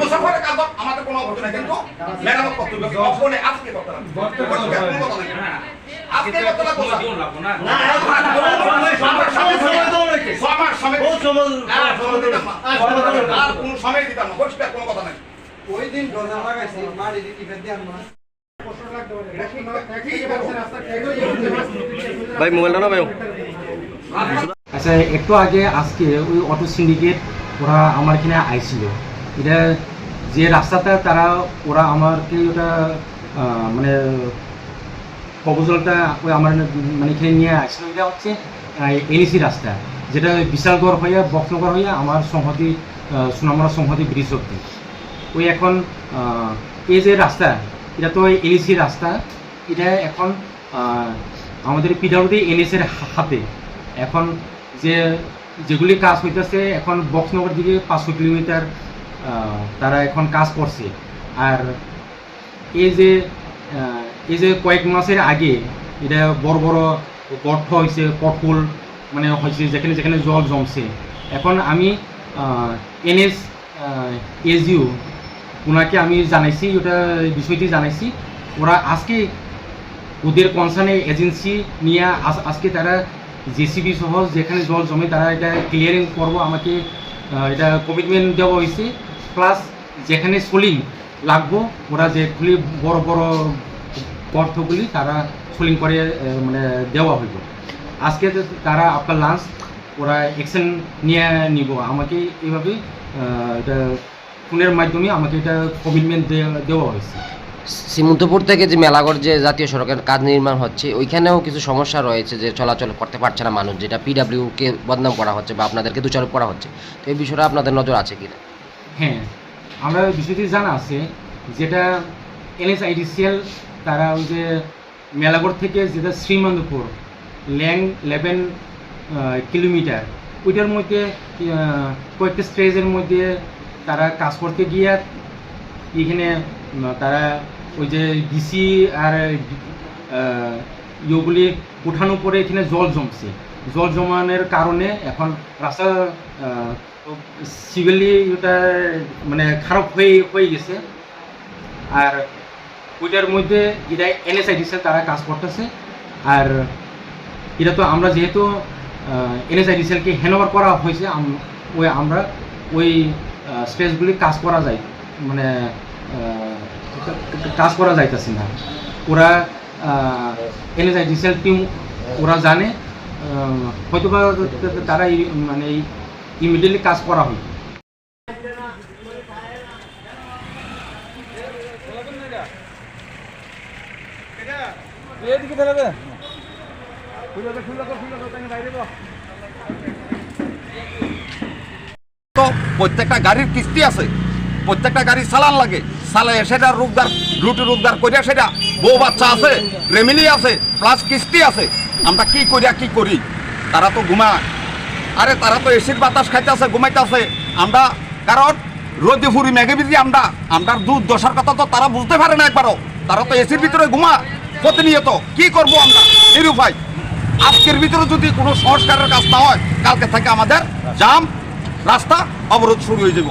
হচ্ছে না কিন্তু মেরামত করতে হবে কখনো আজকে করতে হবে পরিষ্কার, কোনো কথা নাই। আজকে করতে লাগবো না। ছমাস সময় আর সময় দিতাম না। আর কোনো সময় দিতাম না পরিষ্কার কোনো কথা নাই ওই দিন ডোজা লাগাইছি মারি দিতে ফেলতে আমরা ভাই মোবাইলটা না ভাই আচ্ছা একটু আগে আজকে ওই অটো সিন্ডিকেট ওরা আমার এখানে আইছিল এটা যে রাস্তাটা তারা ওরা আমাকে ওটা মানে প্রপোজালটা ওই আমার মানে এখানে নিয়ে আসছিল এটা হচ্ছে এনএসি রাস্তা যেটা বিশালগড় হয়ে বক্সনগর হয়ে আমার সংহতি আহ, সোনামুড়া সংহতি ব্রিজ অব্দি ওই এখন এই যে রাস্তা এটা তো এনএসি রাস্তা এটা এখন আমাদের পিডাব্লিউডি এনএসের হাতে। এখন যে যেগুলি কাজ হইতেছে এখন বক্সনগর দিকে পাঁচশো কিলোমিটার তারা এখন কাজ করছে। আর এই যে এই যে কয়েক মাসের আগে এটা বড় বড় গর্ত হয়েছে, পটল মানে হয়েছে, যেখানে যেখানে জল জমছে। এখন আমি এনএস এসইউ ওনাকে আমি জানাইছি, ওটা বিষয়টি জানাইছি। ওরা আজকে ওদের কনসার্নে এজেন্সি নিয়ে আজ- আজকে তারা জেসিবি সহ যেখানে জল জমে, তারা এটা ক্লিয়ারিং করব, আমাকে এটা কমিটমেন্ট দেওয়া হয়েছে। প্লাস যেখানে সোলিং লাগবো, ওরা যেগুলি বড় বড় গর্তগুলি তারা সোলিং করে মানে দেওয়া হইব। আজকে তারা আপনার লাঞ্চ ওরা অ্যাকশন নিয়ে নিব। আমাকে এইভাবে এটা ফোনের মাধ্যমে আমাকে এটা কমিটমেন্ট দেওয়া হয়েছে। সীমন্তপুর থেকে যে মেলাগড় যে জাতীয় সড়কের কাজ নির্মাণ হচ্ছে, ওইখানেও কিছু সমস্যা রয়েছে যে চলাচল করতে পারছে না মানুষ, যেটা পিডাব্লিউকে বদনাম করা হচ্ছে বা আপনাদেরকে দোষারোপ করা হচ্ছে। তো এই বিষয়টা আপনাদের নজর আছে কিনা? হ্যাঁ আমরা বিষয়টি জানা আছে যেটা এনএসআইডিসিএল তারা ওই যে মেলাগড় থেকে যেটা শ্রীমন্তপুর ল্যাং লেভেন কিলোমিটার, ওইটার মধ্যে কয়েকটা স্টেজের মধ্যে তারা কাজ করতে গিয়ে এখানে তারা ওই যে ডিসি আর ইয়েগুলি উঠানোর পরে এখানে জল জমছে। জল জমানোর কারণে এখন রাস্তা সিভিলি ওটা মানে খারাপ হয়ে হয়ে গেছে। আর ওইটার মধ্যে এটা এনএসআইডিসে তারা কাজ করতেছে। আর এটা তো আমরা যেহেতু এনএসআইডিসিএলকে হ্যান্ডওভার করা হয়েছে ওই আমরা ওই স্টেজগুলি কাজ করা যায়। মানে কাজ করা যাইতেছে না। ওরা এনএসআইডিসিএল টিম ওরা জানে হয়তোবা তারা ই- মানে ইমিডিয়েটলি কাজ করা হয় তো প্রত্যেকটা গাড়ির কিস্তি আছে। প্রত্যেকটা গাড়ি চালান লাগে। চালাই সেটা রোগদার রুটি রোগদার করিয়া সেটা বউ বাচ্চা আছে রেমিলি আছে প্লাস কিস্তি আছে। আমরা কি করিয়া কি করি? তারা তো ঘুমায়। আরে তারা তো এসির বাতাস খাইতেছে, ঘুমাইতেছে। আমরা, কারণ রোদে ফুরি মেঘে বিজি আমরা। আমরা দুধ দশার কথা তো তারা বুঝতে পারে না একবারও। তারা তো এসির ভিতরে ঘুমা, প্রতিনিয়ত। কি করব আমরা? নিরুপায় আজকের ভিতরে যদি কোনো সংস্কারের কাজ না হয়, কালকে থেকে আমাদের জাম, রাস্তা অবরোধ শুরু হয়ে যাব।